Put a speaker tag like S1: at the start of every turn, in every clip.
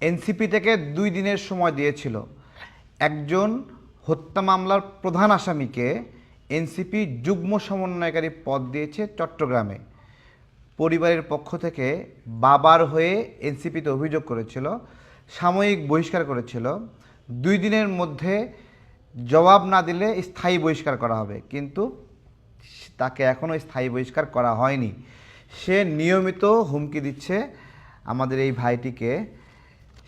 S1: NCP থেকে দুই দিনের সময় দিয়েছিল। একজন হত্যা মামলার প্রধান আসামিকে এনসিপি যুগ্ম সমন্বয়কারী পদ দিয়েছে চট্টগ্রামে। পরিবারের পক্ষ থেকে বাবার হয়ে এনসিপিতে অভিযোগ করেছিল, সাময়িক বহিষ্কার করেছিল। দুই দিনের মধ্যে জবাব না দিলে স্থায়ী বহিষ্কার করা হবে, কিন্তু তাকে এখনও স্থায়ী বহিষ্কার করা হয়নি। সে নিয়মিত হুমকি দিচ্ছে আমাদের এই ভাইটিকে।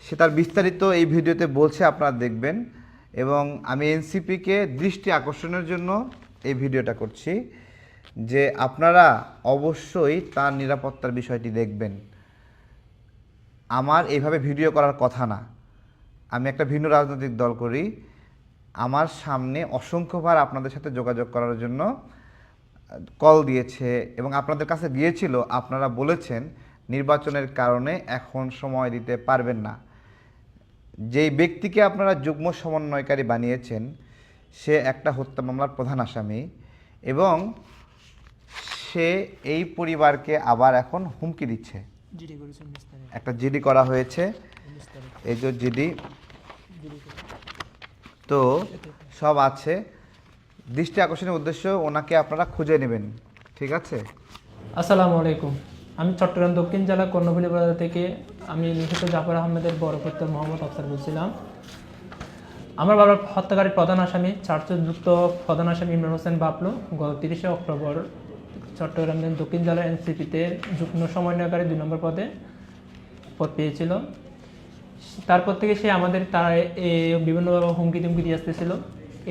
S1: সে তার বিস্তারিত এই ভিডিওতে বলছে, আপনারা দেখবেন। এবং আমি এনসিপিকে দৃষ্টি আকর্ষণের জন্য এই ভিডিওটা করছি যে আপনারা অবশ্যই তার নিরাপত্তার বিষয়টি দেখবেন। আমার এইভাবে ভিডিও করার কথা না। আমি একটা ভিন্ন রাজনৈতিক দল করি। আমার সামনে অসংখ্যবার আপনাদের সাথে যোগাযোগ করার জন্য কল দিয়েছে এবং আপনাদের কাছে গিয়েছিল আপনারা বলেছেন, নির্বাচনের কারণে এখন সময় দিতে পারবেন না। যেই ব্যক্তিকে আপনারা যুগ্ম সমন্বয়কারী বানিয়েছেন সে একটা হত্যা মামলার প্রধান আসামি এবং সে এই পরিবারকে আবার এখন হুমকি দিচ্ছে। একটা জিডি করা হয়েছে। এই যে জিডি
S2: জিডি
S1: তো সব আছে। দৃষ্টি আকর্ষণের উদ্দেশ্য ওনাকে আপনারা খুঁজে নেবেন। ঠিক আছে?
S2: আসসালামু আলাইকুম। আমি চট্টগ্রাম দক্ষিণ জেলা কর্ণফুলী বাজার থেকে আমি নিহত জাফর আহমেদের বড় পুত্র মোহাম্মদ আফসার বলছিলাম। আমার বাবার হত্যাকারীর প্রধান আসামি চার্জযুক্ত প্রধান আসামি ইমরান হোসেন বাবলু গত তিরিশে অক্টোবর চট্টগ্রামের দক্ষিণ জেলা এনসিপিতে যুগ্ম সমন্বয়কারী দুই নম্বর পদে পদ পেয়েছিল। তারপর থেকে সে আমাদের তার বিভিন্নভাবে হুমকি তুমকি দিয়ে আসতেছিল।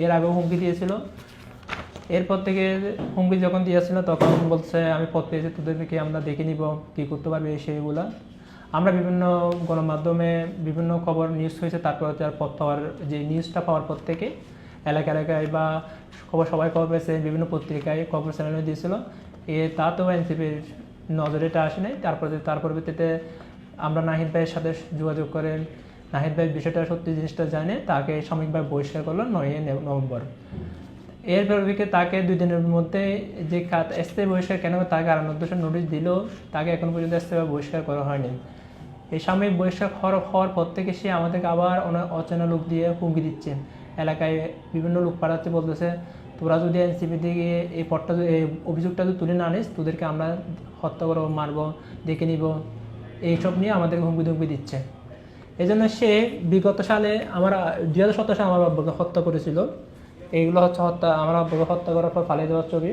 S2: এর আগেও হুমকি দিয়েছিল। এরপর থেকে হুমকি যখন দিয়েছিল, তখন বলছে, আমি পথ পেয়েছি তোদেরকে আমরা দেখে নিব কী করতে পারবে সেইগুলা আমরা বিভিন্ন গণমাধ্যমে বিভিন্ন খবর নিউজ হয়েছে, তারপর তার পথ পাওয়ার, যে নিউজটা পাওয়ার পর থেকে এলাকা এলাকায় বা খবর, সবাই খবর পেয়েছে, বিভিন্ন পত্রিকায় খবর চ্যানেলে দিয়েছিল। এ তাতেও এনসিপির নজরে এটা আসে নাই। তারপরে তার পরবর্তীতে আমরা নাহিদ ভাইয়ের সাথে যোগাযোগ করেন নাহিদ ভাই বিষয়টা, সত্যি জিনিসটা জানে, তাকে সাময়িকভাবে বহিষ্কার করল নয় নভেম্বর। এর পরিপ্রেক্ষিতে তাকে দুই দিনের মধ্যে যে স্থায়ী বহিষ্কার কেন তাকে আর উদ্দেশ্য নোটিশ দিল, তাকে এখন পর্যন্ত স্থায়ীভাবে বহিষ্কার করা হয়নি। এই সাময়িক বহিষ্কার হওয়ার হওয়ার পর থেকে সে আমাদেরকে আবার অনেক অচেনা লোক দিয়ে হুমকি দিচ্ছে। এলাকায় বিভিন্ন লোক পাঠাচ্ছে, বলতেছে, তোরা যদি এনসিপি থেকে এই পটটা এই অভিযোগটা তুলে না আনিস, তোদেরকে আমরা হত্যা করব, মারবো দেখে নিব। এইসব নিয়ে আমাদেরকে হুমকি ধুমকি দিচ্ছে। এই জন্য সে বিগত সালে আমার দুই হাজার সতেরো সালে আমার আব্বাকে হত্যা করেছিল। এইগুলো হচ্ছে হত্যা, আমরা হত্যা করার পর ফালিয়ে দেওয়ার ছবি।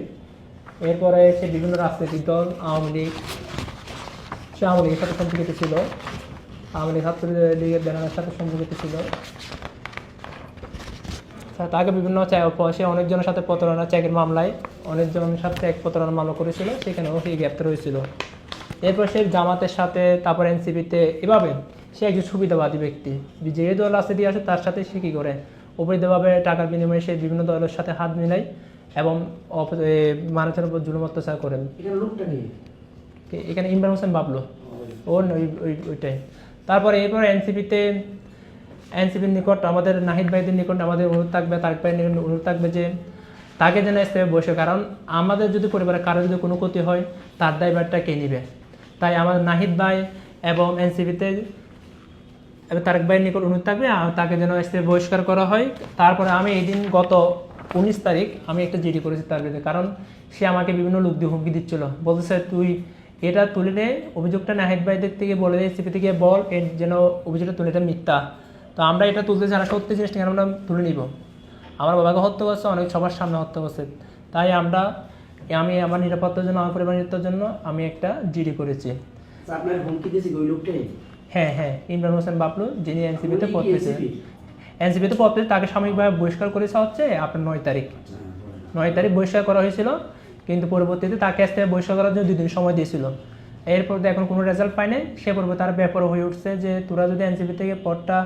S2: এরপরে সে বিভিন্ন রাজনৈতিক দল, আওয়ামী লীগ, সে আওয়ামী লীগের সাথে সম্পর্কিত ছিল। আওয়ামী লীগ ছাত্র লীগের ব্যানারের সাথে সম্পর্কিত ছিল। তাকে বিভিন্ন সে অনেকজনের সাথে প্রতারণা চেকের মামলায় অনেকজনের সাথে এক প্রতারণা মামলা করেছিল, সেখানেও সে গ্রেপ্তার হয়েছিল। এরপর সে জামাতের সাথে, তারপর এনসিপিতে, এভাবে সে একজন সুবিধাবাদী ব্যক্তি। যে দল দিয়ে আসে তার সাথে সে কী করে? অবৈধভাবে টাকার বিনিময়ে সে বিভিন্ন দলের সাথে হাত মিলায় এবং মানুষের উপর জুলুম অত্যাচার করেন।
S3: এখানে
S2: ইমরান হোসেন বাবলু। ওর ওই ওই- ওইটাই। তারপরে এরপর এনসিপিতে এনসিপির নিকট আমাদের নাহিদ ভাইদের নিকট আমাদের অনুরোধ থাকবে তারেক ভাইয়ের নিকট অনুরোধ থাকবে যে তাকে যেন স্থায়ী বসে কারণ আমাদের যদি পরিবারের কারও যদি কোনো ক্ষতি হয় তার দায়ভারটা কে নিবে? তাই আমাদের নাহিদ ভাই এবং এনসিপিতে তারেক ভাইয়ের নিকট অনুরোধ থাকবে তাকে যেন স্থায়ী বহিষ্কার করা হয়। তারপরে আমি এই দিন গত উনিশ তারিখ আমি একটা জিডি করেছি তার বিরুদ্ধে, কারণ সে আমাকে বিভিন্ন লোক দিয়ে হুমকি দিচ্ছিল। বলতেছে তুই এটা তুলে নে, অভিযোগটা নাহিদ ভাইদের থেকে বলে দেয় সিপি থেকে বল যেন অভিযোগটা তুলে এটা মিথ্যা। তো আমরা এটা তুলতে চাই না সত্যি জিনিসটা আমরা তুলে নিব। আমার বাবাকে হত্যা করছে, অনেক সবার সামনে হত্যা করছে। তাই আমরা, আমি আমার নিরাপত্তার জন্য, আমার পরিবার জন্য আমি একটা জিডি করেছি।
S3: আপনার হুমকি দিয়েছে ওই লোকটাই?
S2: হ্যাঁ হ্যাঁ ইমরান হোসেন বাবলু যিনি এনসিপিতে পদ পেয়েছেন। এনসিপিতে পদ পেয়েছে তাকে সাময়িকভাবে বহিষ্কার করেছে হচ্ছে আপনার নয় তারিখ। নয় তারিখ বহিষ্কার করা হয়েছিল কিন্তু পরবর্তীতে তাকে আসতে বহিষ্কার করার জন্য দুই দিন সময় দিয়েছিল। এরপর তো এখন কোনো রেজাল্ট পায় নাই সে পর্বে তার ব্যাপার হয়ে উঠছে যে তোরা যদি এনসিপি থেকে পদটা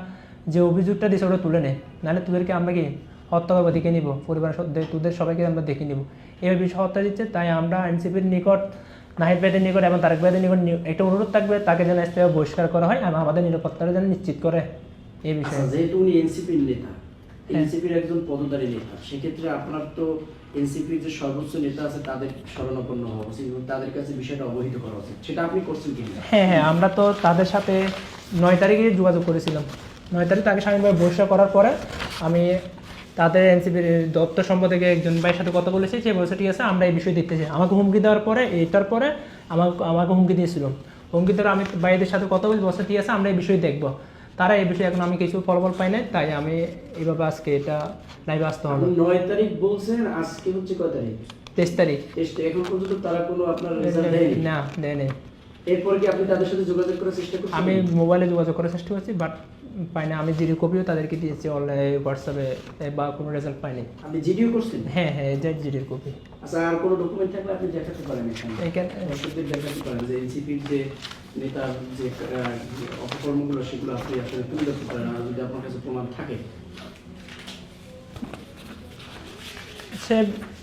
S2: যে অভিযোগটা দিয়েছে ওটা তুলে নে নাহলে তোদেরকে আমরা কি হত্যা করব দেখে নিব। পরিবার তোদের সবাইকে আমরা দেখে নিব। এভাবে বিষয় হত্যা দিচ্ছে তাই আমরা এনসিপির নিকট নাহিদ ভাইদের নিকট এবং তারেক ভাইদের নিকট একটা অনুরোধ থাকবে তাকে যেন আসতে বহিষ্কার করা হয় এবং আমাদের নিরাপত্তাটা যেন নিশ্চিত করে। এই বিষয়ে।
S3: আচ্ছা যেহেতু উনি এনসিপির নেতা
S2: হ্যাঁ।
S3: এনসিপির একজন পদধারী নেতা সেক্ষেত্রে আপনার তো এনসিপির যে সর্বোচ্চ নেতা আছে তাদের শরণাপন্ন হওয়া উচিত এবং তাদের কাছে বিষয়টা অবহিত করা উচিত। সেটা আপনি করছেন কি
S2: হ্যাঁ হ্যাঁ আমরা তো তাদের সাথে নয় তারিখে যোগাযোগ করেছিলাম। নয় তারিখ তাকে স্বামীভাবে বৈশাখ করার পরে আমি তাদের এনসিপির দপ্তর সম্পাদকে একজন ভাইয়ের সাথে কথা বলেছি সে বলেছে ঠিক আছে আমরা এই বিষয়ে দেখতে চাই। আমাকে হুমকি দেওয়ার পরে এইটার পরে আমাকে আমাকে হুমকি দিয়েছিল। হুমকি দেওয়ার আমি ভাইদের সাথে কথা বলি বলছে ঠিক আছে আমরা এই বিষয়ে দেখব। তারা এই বিষয়ে এখন আমি কিছু ফলাফল পাই নাই তাই আমি এইভাবে আজকে এটা লাইভে আসতে
S3: আপনি নয় তারিখ বলছেন আজকে হচ্ছে কয় তারিখ?
S2: তেইশ তারিখ।
S3: এখন পর্যন্ত তারা কোনো আপনার রেজাল্ট
S2: না দেয় নেই
S3: এরপর কি আপনি তাদের সাথে যোগাযোগ করার চেষ্টা করছেন?
S2: আমি মোবাইলে যোগাযোগ করার চেষ্টা করছি বাট পাই না। আমি জিডি কপিও তাদেরকে দিয়েছি অনলাইনে হোয়াটসঅ্যাপে বা কোনো রেজাল্ট পাইনি।
S3: আপনি জিডিও করছেন?
S2: হ্যাঁ হ্যাঁ যে জিডির কপি
S3: আচ্ছা আর কোনো ডকুমেন্ট থাকলে আপনি দেখাতে পারেন এখানে? দর্শকদের দেখাতে পারেন যে এনসিপির যে নেতার যে অপকর্মগুলো সেগুলো আপনি আসলে তুলে ধরতে পারেন আর যদি আপনার কাছে প্রমাণ থাকে।
S2: সে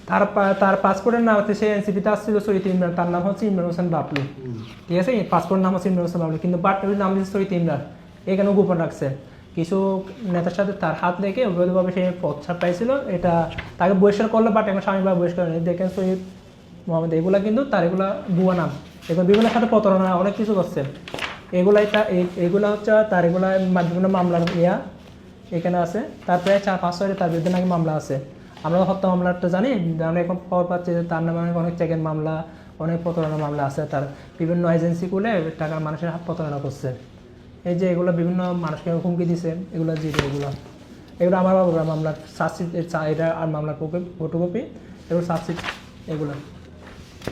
S2: তার তার পাসপোর্টের নাম হচ্ছে সে এনসিপিতে আসছিল শহীদ ইমরান। তার নাম হচ্ছে ইমরান হোসেন বাবলু। ঠিক আছে? পাসপোর্ট নাম হচ্ছে ইমরান হোসেন বাবলু। কিন্তু বাট নাম দিচ্ছে শহীদ ইমরান। এখানেও গোপন রাখছে। কিছু নেতার সাথে তার হাত লেগে অবৈধভাবে সে পদ ছাড় পাইছিল এটা তাকে বহিষ্কার করল বাট এখন স্বামী বা বহিষ্কার দেখেন শহীদ মোহাম্মদ, এগুলা কিন্তু তার এগুলা ভুয়া নাম। এখন বিভিন্ন সাথে প্রতারণা, অনেক কিছু করছে। এগুলাই তা এগুলা হচ্ছে তার এগুলা বিভিন্ন মামলার ইয়া এখানে আছে। তার প্রায় চার, পাঁচ ছয় তার বিরুদ্ধে নাকি মামলা আছে। আমরা হত্যা মামলাটা জানি। আমরা এখন খবর পাচ্ছি যে তার নামে অনেক চেকের মামলা, অনেক প্রতারণা মামলা আছে। তার বিভিন্ন এজেন্সি খুলে টাকা মানুষের হাত প্রতারণা করছে। এই যে এগুলো বিভিন্ন মানুষকে হুমকি দিছে এগুলো যে এগুলো। এগুলো আমার বাবুরা মামলার সার্জশিট এটা আর মামলার ফটোকপি এগুলো সার্জশিট এগুলো।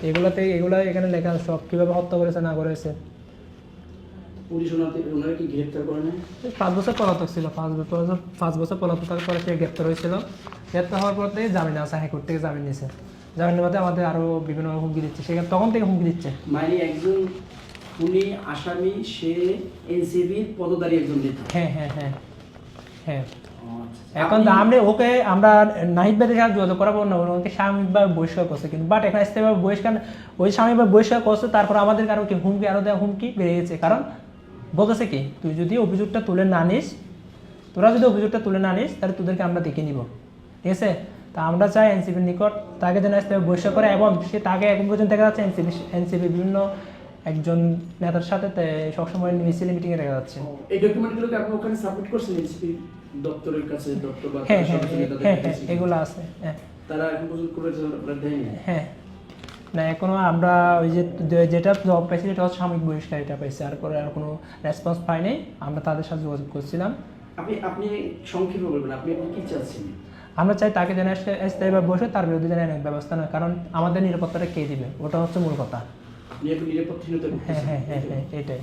S2: এগুলোতে এগুলো এখানে লেখা সব কীভাবে হত্যা করেছে না করেছে।
S3: পুলিশ ওনারা কি গ্রেপ্তার করে না
S2: পাঁচ বছর পলাতক ছিল পাঁচ বছর পাঁচ বছর পলাতক থাকার পরে সে গ্রেপ্তার হয়েছিল। গ্রেপ্তার হওয়ার পর থেকে জামিন আছে হাইকোর্ট থেকে জামিন নিয়েছে। জামিনের মধ্যে আমাদের আরও বিভিন্ন হুমকি দিচ্ছে সেখানে তখন থেকে হুমকি দিচ্ছে।
S3: মানে একজন খুনি আসামি সে এনসিবির পদধারী একজন নেতা।
S2: হ্যাঁ হ্যাঁ হ্যাঁ হ্যাঁ।
S3: আচ্ছা।
S2: এখন আমরা ওকে আমরা নাহিদ ভাইদের সাথে যোগাযোগ করাবো না ওকে স্বামীভাবে বহিষ্কার করছে কিন্তু বাট এখানে স্থায়ীভাবে বহিষ্কার ওই স্বামী স্বামীভাবে বহিষ্কার করছে তারপর আমাদের আরও কি হুমকি আরও দেওয়া হুমকি বেড়ে গেছে কারণ বলতেছে কি তুই যদি অভিযোগটা তুলে না নিস তোরা যদি অভিযোগটা তুলে না নিস তাহলে তোদেরকে আমরা দেখে নিব। ঠিক আছে? তা আমরা চাই এনসিপির নিকট তাকে যেন স্থায়ী বহিষ্কার করে এবং সে তাকে এখন পর্যন্ত দেখা যাচ্ছে এনসিপি এনসিপি বিভিন্ন একজন নেতার সাথে সবসময় মিছিল মিটিংয়ে দেখা যাচ্ছে।
S3: এই ডকুমেন্টগুলোকে আপনি ওখানে সাবমিট করছেন এনসিপি দপ্তরের কাছে দপ্তর বা
S2: হ্যাঁ হ্যাঁ হ্যাঁ হ্যাঁ এগুলো আছে হ্যাঁ।
S3: তারা এখন পর্যন্ত রেজাল্ট আপনারা দেয়নি?
S2: হ্যাঁ। না এখনও আমরা ওই যে যেটা জব পাইছি সেটা হচ্ছে সাময়িক বহিষ্কার এটা পাইছি আর পরে আর কোনো রেসপন্স পাইনি আমরা তাদের সাথে যোগাযোগ করছিলাম।
S3: আপনি আপনি সংক্ষেপে বলবেন আপনি কি চাচ্ছেন?
S2: আমরা চাই তাকে যেন স্থায়ী- স্থায়ীভাবে বসে তার বিরুদ্ধে যেন ব্যবস্থা নেয় কারণ আমাদের নিরাপত্তাটা কে দিবে? ওটা হচ্ছে মূল কথা।
S3: আপনি একটু নিরাপত্তাহীনতা
S2: হ্যাঁ হ্যাঁ হ্যাঁ হ্যাঁ এটাই।